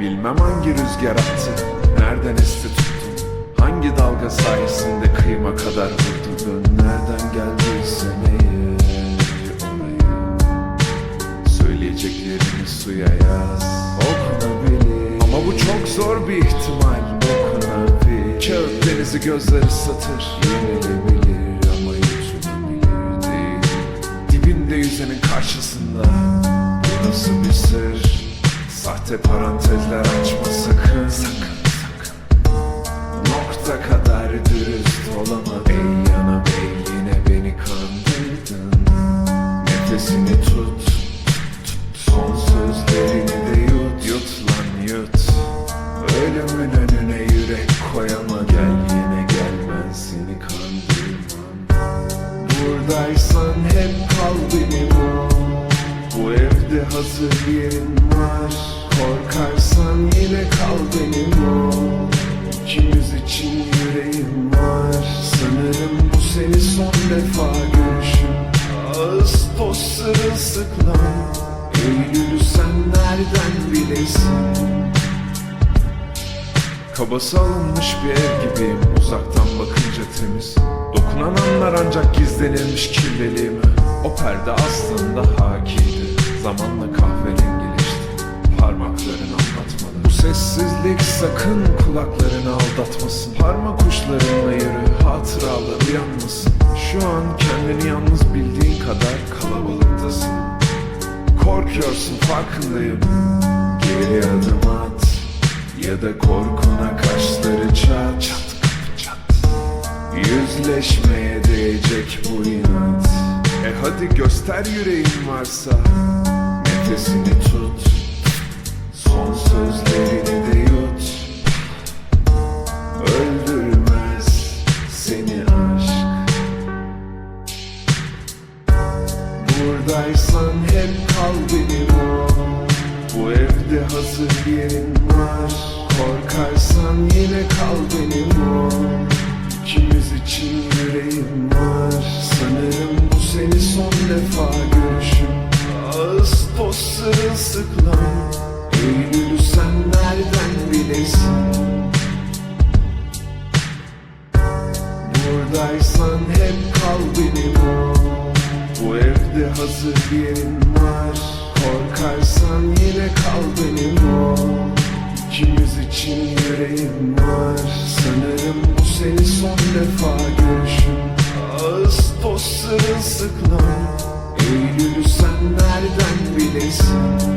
Bilmem hangi rüzgar attı Nereden esti tuttun Hangi dalga sayesinde kıyıma kadar vurdun Nereden geldiysen eğer oraya? Söyleyeceklerini suya yaz Okunabilir. Ama bu çok zor bir ihtimal Okunabilir. Kağıt denizi gözleri satır Yenilebilir. Ama yutulabilir değil. Dibinde yüzenin karşısında Burası bir sır Sahte parantezler açma sakın. Sakın sakın Nokta kadar dürüst olamadım. Ey yana bey yine beni kandırdın. Nefesini tut, Son sözlerini de yut. Yut lan yut. Ölümün önüne yürek koyama. Gel yine gel ben seni kandırmam. Buradaysan hep kal benim ol Bu evde hazır yerin var Korkarsan yine kal benim ol İkimiz için yüreğim var. Sanırım bu seni son defa görüşüm. Ağustos sırılsıklam. Eylül'ü sen nereden bilesin? Kabası alınmış bir ev gibiyim. Uzaktan bakınca temiz. Dokunan anlar ancak gizlenilmiş kirliliğimi O perde aslında hakiydi. Zamanla sessizlik sakın kulaklarını aldatmasın. Parmak uçlarınla yürü Hatıralar uyanmasın. Şu an kendini yalnız bildiğin kadar kalabalıktasın. Korkuyorsun farkındayım. Geri adım at Ya da korkuna kaşları çat Çat kapı çat. Yüzleşmeye değecek bu inat. E hadi göster yüreğin varsa. Nefesini tut Son sözlerini de yut. Öldürmez seni aşk. Buradaysan hep kal benim ol Bu evde hazır yerin var. Korkarsan yine kal benim ol İkimiz için yüreğim var. Sanırım bu seni son defa görüşüm. Ağustos sırılsıklam. Eylül'ü sen değiliz Buradaysan hep kal benim. Bu evde hazır bir yerim var. Korkarsan yine kal benim. O İkimiz için yüreğim var. Sanırım bu seni son defa görüşüm. Ağız toz sırılsıklam Eylül'ü sen nereden bilesin